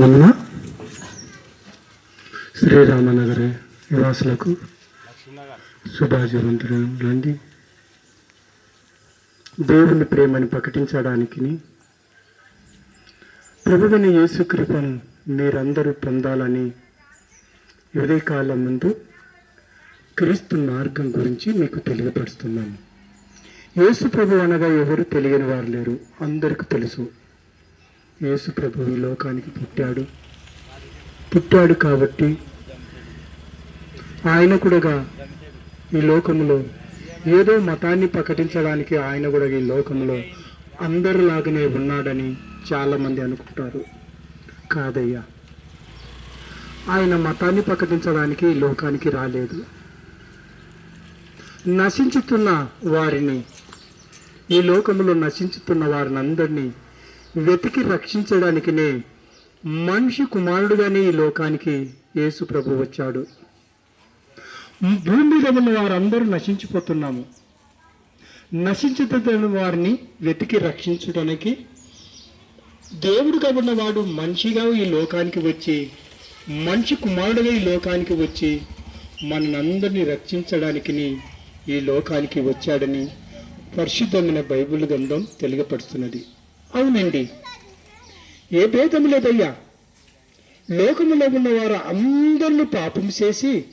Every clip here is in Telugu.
వలన శ్రీరామనగర నివాసులకు శుభాజీవంతులండి దేవుని ప్రేమని ప్రకటించడానికి ప్రభువుని యేసుకృపను మీరందరూ పొందాలని ఉదయకాలం ముందు క్రీస్తు మార్గం గురించి మీకు తెలియపరుస్తున్నాను. యేసు ప్రభు అనగా ఎవరు తెలియని వారు లేరు. అందరికీ తెలుసు. యేసు ప్రభు ఈ లోకానికి పుట్టాడు. పుట్టాడు కాబట్టి ఆయన కూడా ఈ లోకములో ఏదో మతాన్ని ప్రకటించడానికి ఆయన కూడా ఈ లోకంలో అందరిలాగానే ఉన్నాడని చాలామంది అనుకుంటారు. కాదయ్యా. ఆయన మతాన్ని ప్రకటించడానికి ఈ లోకానికి రాలేదు. నశించుతున్న వారిని ఈ లోకంలో నశించుతున్న వారిని అందరినీ వెతికి రక్షించడానికినే మనిషి కుమారుడుగానే ఈ లోకానికి యేసు ప్రభు వచ్చాడు. భూమి మీద ఉన్న వారందరూ నశించిపోతున్నాము. నశించుతున్న వారిని వెతికి రక్షించడానికి దేవుడుగా ఉన్నవాడు మనిషిగా ఈ లోకానికి వచ్చి మనిషి కుమారుడుగా ఈ లోకానికి వచ్చి మనందరినీ రక్షించడానికి ఈ లోకానికి వచ్చాడని పరిశుద్ధమైన బైబిల్ గ్రంథం తెలియపరుస్తున్నది. అవునండి. ఏ భేదం లేదయ్యా. లోకములో ఉన్నవారు అందరిని పాపం చేసి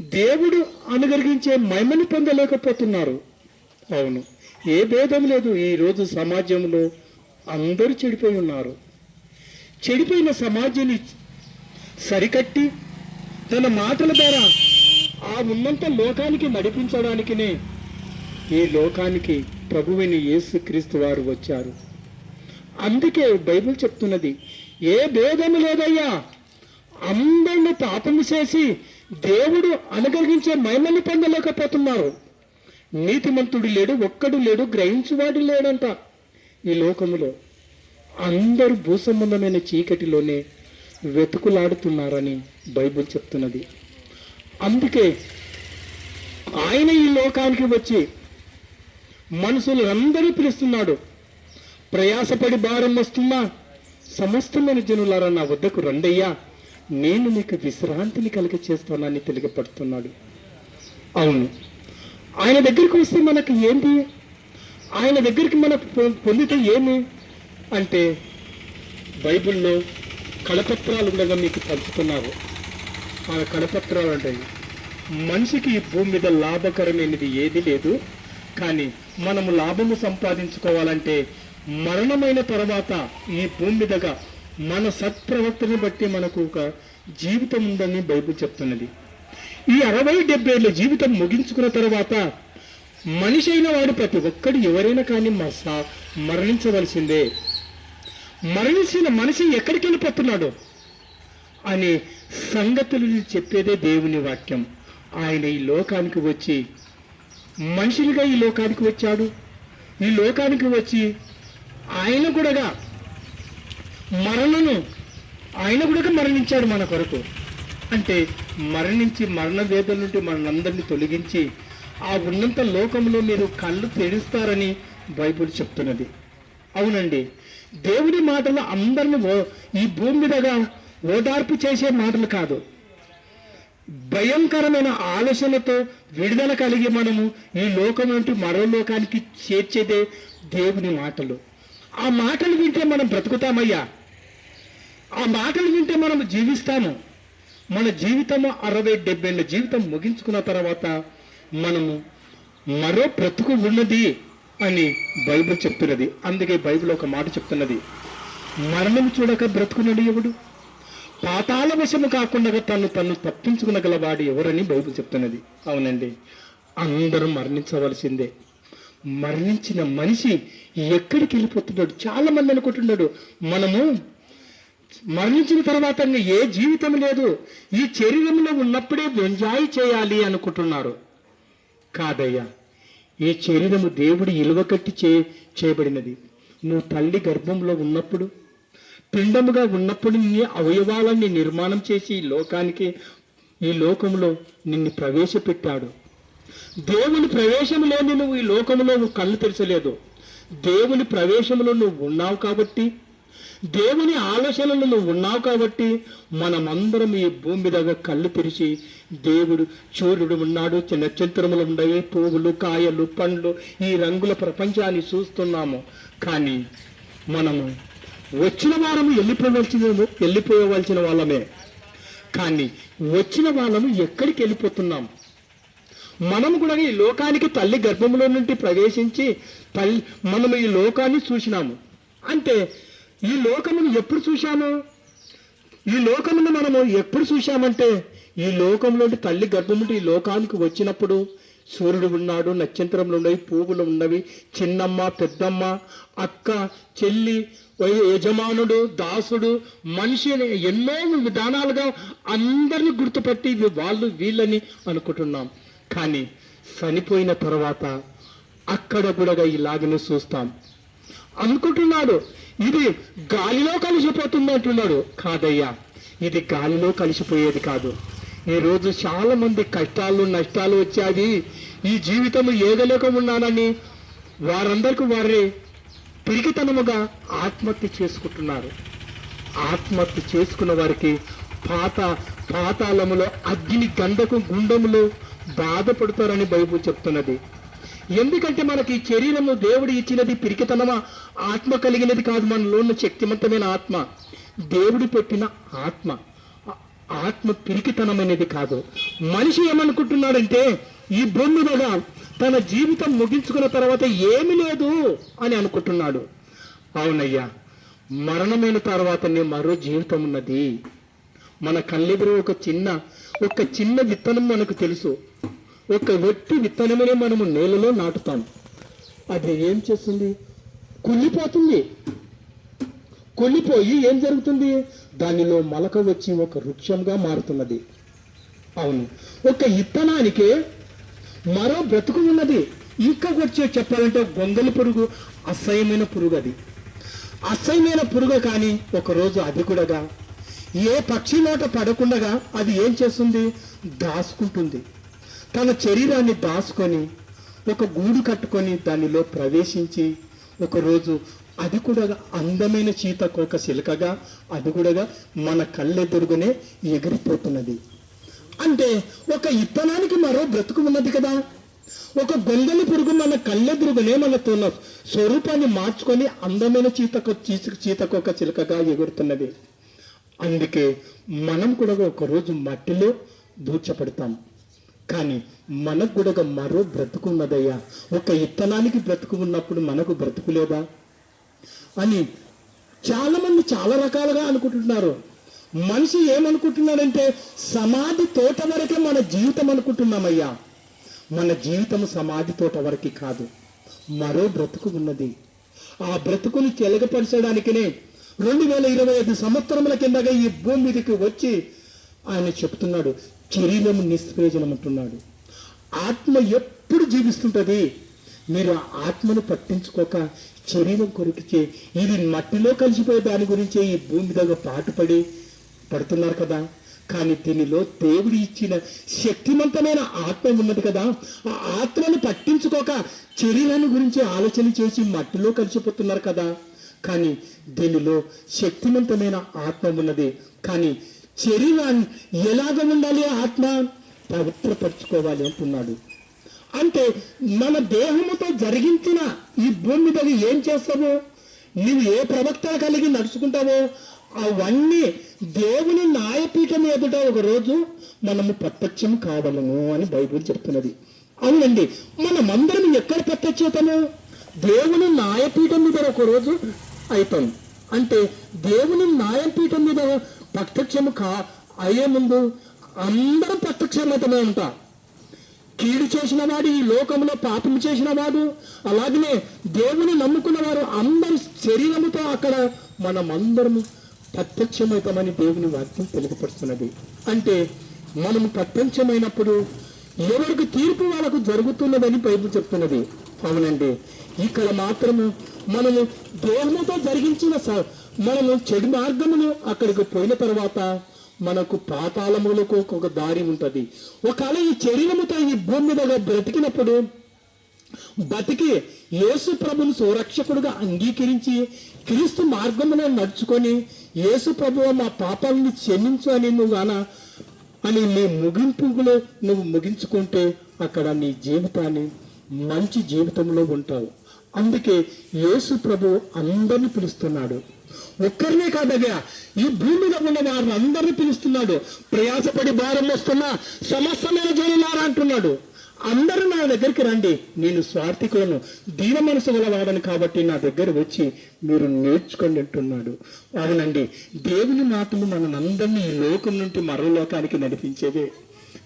దేవుడు అనుగరిగించే మహిమను పొందలేకపోతున్నారు. అవును ఏ భేదం లేదు. ఈరోజు సమాజంలో అందరూ చెడిపోయి ఉన్నారు. చెడిపోయిన సమాజాన్ని సరికట్టి తన మాటల ద్వారా ఆ ఉన్నంత లోకానికి నడిపించడానికినే ఈ లోకానికి ప్రభువిని యేసుక్రీస్తు వారు వచ్చారు. అందుకే బైబిల్ చెప్తున్నది ఏ భేదము లేదయ్యా. అందరిని పాపము చేసి దేవుడు అనుగ్రహించే మహిమని పొందలేకపోతున్నారు. నీతిమంతుడు లేడు ఒక్కడు లేడు గ్రహించువాడు లేడంట ఈ లోకములో. అందరూ భూసంబంధమైన చీకటిలోనే వెతుకులాడుతున్నారని బైబిల్ చెప్తున్నది. అందుకే ఆయన ఈ లోకానికి వచ్చి మనుషులందరూ పిలుస్తున్నాడు. ప్రయాసపడి భారం వస్తున్నా సమస్తమైన జనులారా నా వద్దకు రండయ్యా. నేను మీకు విశ్రాంతిని కలిగ చేస్తానని తెలియపడుతున్నాడు. అవును. ఆయన దగ్గరికి వస్తే మనకు ఏంటి? ఆయన దగ్గరికి మనకు పొ- పొందితే ఏమి? అంటే బైబిల్లో కళపత్రాలు ఉండగా మీకు పంచుతున్నారు. ఆ కళపత్రాలు అంటే మనిషికి ఈ భూమి మీద లాభకరమైనది ఏది లేదు. కానీ మనము లాభము సంపాదించుకోవాలంటే మరణమైన తర్వాత ఈ భూమి మీదగా మన సత్ప్రవర్తన బట్టి మనకు ఒక జీవితం ఉందని బైబిల్ చెప్తున్నది. ఈ అరవై డెబ్బై ఏళ్ళ జీవితం ముగించుకున్న తర్వాత మనిషి అయిన వాడు ప్రతి ఒక్కడు ఎవరైనా కానీ మస మరణించవలసిందే. మరణించిన మనిషి ఎక్కడికి వెళ్ళిపోతున్నాడు? అనే సంగతులు చెప్పేదే దేవుని వాక్యం. ఆయన ఈ లోకానికి వచ్చి మనుషులుగా ఈ లోకానికి వచ్చాడు. ఈ లోకానికి వచ్చి ఆయన కూడా మరణను ఆయన కూడా మరణించాడు మన కొరకు. అంటే మరణించి మరణ వేదల నుండి మనందరినీ తొలగించి ఆ ఉన్నంత లోకంలో మీరు కళ్ళు తెరుస్తారని బైబుల్ చెప్తున్నది. అవునండి. దేవుడి మాటలు అందరిని ఓ- ఈ భూమి మీదగా ఓదార్పు చేసే మాటలు కాదు. భయంకరమైన ఆలోచనతో విడుదల కలిగి మనము ఈ లోకం నుండి మరో లోకానికి చేర్చేదే దేవుని మాటలు. ఆ మాటలు వింటే మనం బ్రతుకుతామయ్యా. ఆ మాటలు వింటే మనం జీవిస్తాము. మన జీవితము అరవై డెబ్బై ఏళ్ళ జీవితం ముగించుకున్న తర్వాత మనము మరో బ్రతుకు ఉన్నది అని బైబిల్ చెప్తున్నది. అందుకే బైబిల్ ఒక మాట చెప్తున్నది. మరణం చూడక బ్రతుకున్నాడు ఎవడు? పాతాళ వశము కాకుండా తను తను తప్పించుకునగలవాడు ఎవరని బైబిల్ చెప్తున్నది. అవునండి. అందరూ మరణించవలసిందే. మరణించిన మనిషి ఎక్కడికి వెళ్ళిపోతున్నాడు? చాలా మంది అనుకుంటున్నాడు మనము మరణించిన తర్వాత ఏ జీవితం లేదు ఈ శరీరంలో ఉన్నప్పుడే ఎంజాయ్ చేయాలి అనుకుంటున్నారు. కాదయ్యా ఈ శరీరము దేవుడి ఇలువకట్టి చే చేయబడినది. నువ్వు తల్లి గర్భంలో ఉన్నప్పుడు పిండముగా ఉన్నప్పుడు నీ అవయవాలన్నీ నిర్మాణం చేసి ఈ లోకానికి ఈ లోకంలో నిన్ను ప్రవేశపెట్టాడు. దేవుని ప్రవేశము లేని నువ్వు ఈ లోకంలో నువ్వు కళ్ళు తెరచలేదు. దేవుని ప్రవేశంలో నువ్వు ఉన్నావు కాబట్టి దేవుని ఆలోచనలు నువ్వు ఉన్నావు కాబట్టి మనమందరం ఈ భూమి మీద కళ్ళు తెరిచి దేవుడు సూర్యుడు ఉన్నాడు నక్షత్రములు ఉండవి పువ్వులు కాయలు పండ్లు ఈ రంగుల ప్రపంచాన్ని చూస్తున్నాము. కానీ మనము వచ్చిన వారము వెళ్ళిపోవలసిన వెళ్ళిపోవలసిన వాళ్ళమే. కానీ వచ్చిన వాళ్ళము ఎక్కడికి వెళ్ళిపోతున్నాం? మనం కూడా ఈ లోకానికి తల్లి గర్భంలో నుండి ప్రవేశించి తల్లి మనము ఈ లోకాన్ని చూసినాము. అంటే ఈ లోకమును ఎప్పుడు చూశాము? ఈ లోకమును మనము ఎప్పుడు చూశామంటే ఈ లోకంలో తల్లి గర్భం నుండి ఈ లోకానికి వచ్చినప్పుడు సూర్యుడు ఉన్నాడు నక్షత్రములు ఉన్నాయి పువ్వులు ఉన్నవి చిన్నమ్మ పెద్దమ్మ అక్క చెల్లి యజమానుడు దాసుడు మనిషి ఎన్నో విధానాలుగా అందరిని గుర్తుపట్టి వాళ్ళు వీళ్ళని అనుకుంటున్నాం. కానీ చనిపోయిన తర్వాత అక్కడ కూడా ఇలాగనే చూస్తాం. అనుకుంటున్నాడు ఇది గాలిలో కలిసిపోతుంది అంటున్నాడు. కాదయ్యా ఇది గాలిలో కలిసిపోయేది కాదు. ఈ రోజు చాలా మంది కష్టాలు నష్టాలు వచ్చాయి ఈ జీవితం ఏదలేక ఉన్నానని వారందరికీ వారి పిరికితనముగా ఆత్మహత్య చేసుకుంటున్నారు. ఆత్మహత్య చేసుకున్న వారికి పాత పాతాళములో అగ్ని గంధకు గుండములు బాధపడతారని బైబుల్ చెప్తున్నది. ఎందుకంటే మనకి శరీరము దేవుడు ఇచ్చినది పిరికితనమా? ఆత్మ కలిగినది కాదు. మనలో ఉన్న శక్తివంతమైన ఆత్మ. దేవుడు పెట్టిన ఆత్మ. ఆత్మ పిరికితనమైనది కాదు. మనిషి ఏమనుకుంటున్నాడంటే ఈ భూమి మీద తన జీవితం ముగించుకున్న తర్వాత ఏమీ లేదు అని అనుకుంటున్నాడు. అవునయ్యా మరణమైన తర్వాతనే మరో జీవితం ఉన్నది. మన కళ్ళెదురు ఒక చిన్న ఒక చిన్న విత్తనం మనకు తెలుసు. ఒక వెట్టి విత్తనమనే మనము నేలలో నాటుతాం. అది ఏం చేస్తుంది? కుళ్ళిపోతుంది. కుళ్ళిపోయి ఏం జరుగుతుంది? దానిలో మొలక వచ్చి ఒక వృక్షంగా మారుతున్నది. అవును. ఒక ఇత్తనానికి మరో బ్రతుకు ఉన్నది. ఇంకా వచ్చే చెప్పాలంటే గొంగలి పురుగు అసహ్యమైన పురుగు అది. అసహ్యమైన పురుగు కానీ ఒకరోజు అది కూడా ఏ పక్షి నోట పడకుండగా అది ఏం చేస్తుంది? దాచుకుంటుంది. తన శరీరాన్ని దాచుకొని ఒక గూడు కట్టుకొని దానిలో ప్రవేశించి ఒకరోజు అది కూడా అందమైన చీతకోక చిలుకగా అది కూడా మన కళ్ళెదురుగునే ఎగిరిపోతున్నది. అంటే ఒక ఇత్తనానికి మరో బ్రతుకు ఉన్నది కదా. ఒక గొంగలి పురుగు మన కళ్ళెదురుగునే మన స్వరూపాన్ని మార్చుకొని అందమైన చీతకు చీత చీతకొక చిలుకగా ఎగురుతున్నది. అందుకే మనం కూడా ఒకరోజు మట్టిలో దూర్చబడతాం. కానీ మనకు కూడా మరో బ్రతుకు ఉన్నదయ్యా. ఒక ఇత్తనానికి బ్రతుకు ఉన్నప్పుడు మనకు బ్రతుకు లేదా? అని చాలామంది చాలా రకాలుగా అనుకుంటున్నారు. మనిషి ఏమనుకుంటున్నాడంటే సమాధి తోట వరకే మన జీవితం అనుకుంటున్నామయ్యా. మన జీవితం సమాధి తోట వరకు కాదు మరో బ్రతుకు ఉన్నది. ఆ బ్రతుకుని చెలగపరచడానికనే రెండు వేల ఇరవై ఐదు సంవత్సరముల కిందగా ఈ భూమి మీదకి వచ్చి ఆయన చెప్తున్నాడు శరీరం నిష్ప్రయోజనం అంటున్నాడు ఆత్మ ఎప్పుడు జీవిస్తుంటది? మీరు ఆ ఆత్మను పట్టించుకోక శరీరం కొరికితే ఇది మట్టిలో కలిసిపోయే దాని గురించే ఈ భూమి దగ్గర పాటుపడి పడుతున్నారు కదా. కానీ దీనిలో దేవుడు ఇచ్చిన శక్తివంతమైన ఆత్మ ఉన్నది కదా. ఆ ఆత్మను పట్టించుకోక శరీరాన్ని గురించి ఆలోచన చేసి మట్టిలో కలిసిపోతున్నారు కదా. కానీ దీనిలో శక్తివంతమైన ఆత్మ ఉన్నది. కానీ శరీరాన్ని ఎలాగ ఉండాలి ఆత్మ? పవిత్రపరచుకోవాలి అంటున్నాడు. అంటే మన దేహముతో జరిగించిన ఈ భూమి మీద ఏం చేస్తావు? నువ్వు ఏ ప్రవక్త కలిగి నడుచుకుంటావో అవన్నీ దేవుని న్యాయపీఠం ఎదుట ఒక రోజు మనము ప్రత్యక్షం కావలము అని బైబిల్ చెప్తున్నది. అవునండి మనమందరం ఎక్కడ ప్రత్యక్షతము దేవుని న్యాయపీఠం మీద ఒక రోజు అవుతాం. అంటే దేవుని న్యాయపీఠం మీద ప్రత్యక్షము కా అయ్యే ముందు అందరం ప్రత్యక్షమవుతూనే అంట కీడు చేసిన వాడు ఈ లోకంలో పాపం చేసిన వాడు అలాగనే దేవుని నమ్ముకున్న వారు అందరి శరీరముతో అక్కడ మనం అందరము ప్రత్యక్షమవుతామని దేవుని వాక్యం తెలుగుపరుస్తున్నది అంటే మనము ప్రత్యక్షమైనప్పుడు ఎవరికి తీర్పు వాళ్ళకు జరుగుతున్నదని బైబిల్ చెప్తున్నది. అవునండి. ఇక్కడ మాత్రము మనము దేవునితో జరిగించిన స- మనము చెడు మార్గమును అక్కడికి పోయిన తర్వాత మనకు పాతాళములకు ఒక దారి ఉంటుంది. ఒకవేళ ఈ శరీరముతో ఈ భూమి మీద బ్రతికినప్పుడు బతికి యేసు ప్రభును సురక్షకుడుగా అంగీకరించి క్రీస్తు మార్గంలో నడుచుకొని యేసు ప్రభు మా పాపాలని క్షమించు అని నువ్వు గాన అని నీ ముగింపులో నువ్వు ముగించుకుంటే అక్కడ నీ జీవితాన్ని మంచి జీవితంలో ఉంటావు. అందుకే యేసు ప్రభు అందరిని పిలుస్తున్నాడు. ఒక్కరినే కాదగా ఈ భూమి మీద ఉన్న వారిని అందరినీ పిలుస్తున్నాడు. ప్రయాసపడి భారం వస్తున్న సమస్తమైన జనులారా అంటున్నాడు. అందరూ నా దగ్గరికి రండి నేను స్వార్థికులను దీన మనసు గలవాడని కాబట్టి నా దగ్గర వచ్చి మీరు నేర్చుకొని అంటున్నాడు. అవునండి దేవుని మాటలు మనందరినీ ఈ లోకం నుండి మరో లోకానికి నడిపించేదే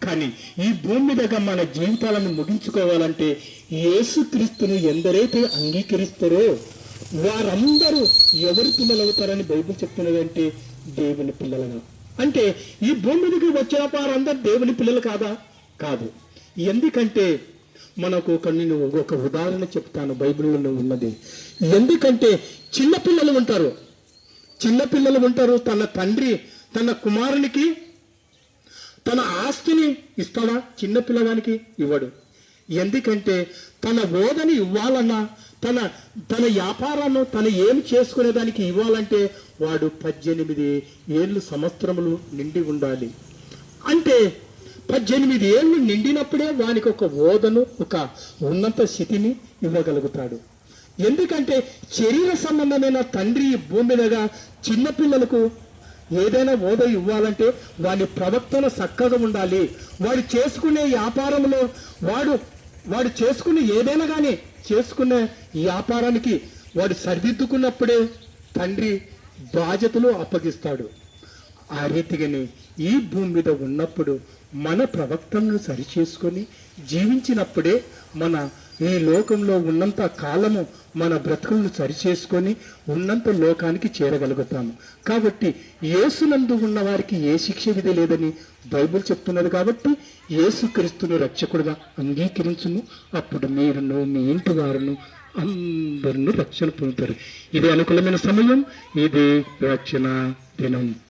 కానీ ఈ భూమి మీదగా మన జీవితాలను ముగించుకోవాలంటే యేసుక్రీస్తును ఎందరైతే అంగీకరిస్తారో వారందరూ ఎవరి పిల్లలు అవుతారని బైబిల్ చెప్తున్నదంటే దేవుని పిల్లలుగా అంటే ఈ భూమి మీదకి వచ్చిన వారందరూ దేవుని పిల్లలు కాదా? కాదు. ఎందుకంటే మనకు ఒక నేను ఒక ఉదాహరణ చెప్తాను బైబిల్లో ఉన్నది. ఎందుకంటే చిన్న పిల్లలు ఉంటారు. చిన్న పిల్లలు ఉంటారు తన తండ్రి తన కుమారునికి తన ఆస్తిని ఇస్తాడా? చిన్న పిల్లగానికి ఇవ్వడు. ఎందుకంటే తన ఓదని ఇవ్వాలన్నా తన తన వ్యాపారాన్ని తను ఏం చేసుకునేదానికి ఇవ్వాలంటే వాడు పద్దెనిమిది ఏళ్ళు సంవత్సరములు నిండి ఉండాలి. అంటే పద్దెనిమిది ఏళ్ళు నిండినప్పుడే వానికి ఒక ఓదను ఒక ఉన్నత స్థితిని ఇవ్వగలుగుతాడు. ఎందుకంటే శరీర సంబంధమైన తండ్రి భూమి మీద చిన్నపిల్లలకు ఏదైనా ఓద ఇవ్వాలంటే వాడి ప్రవర్తన చక్కగా ఉండాలి. వాడు చేసుకునే వ్యాపారంలో వాడు వాడు చేసుకుని ఏదైనా కానీ చేసుకునే వ్యాపారానికి వాడు సరిదిద్దుకున్నప్పుడే తండ్రి బాధ్యతలు అప్పగిస్తాడు. ఆ రీతిగానే ఈ భూమి మీద ఉన్నప్పుడు మన ప్రవక్తలను సరిచేసుకొని జీవించినప్పుడే మన ఈ లోకంలో ఉన్నంత కాలము మన బ్రతుకులను సరిచేసుకొని ఉన్నంత లోకానికి చేరగలుగుతాము. కాబట్టి యేసునందు ఉన్న వారికి ఏ శిక్ష విధి లేదని బైబిల్ చెప్తున్నది కాబట్టి యేసుక్రీస్తును రక్షకుడుగా అంగీకరించును. అప్పుడు మీరును మీ ఇంటి వారును అందరిని రక్షణ పొందుతారు. ఇది అనుకూలమైన సమయం ఇది రక్షణ దినం.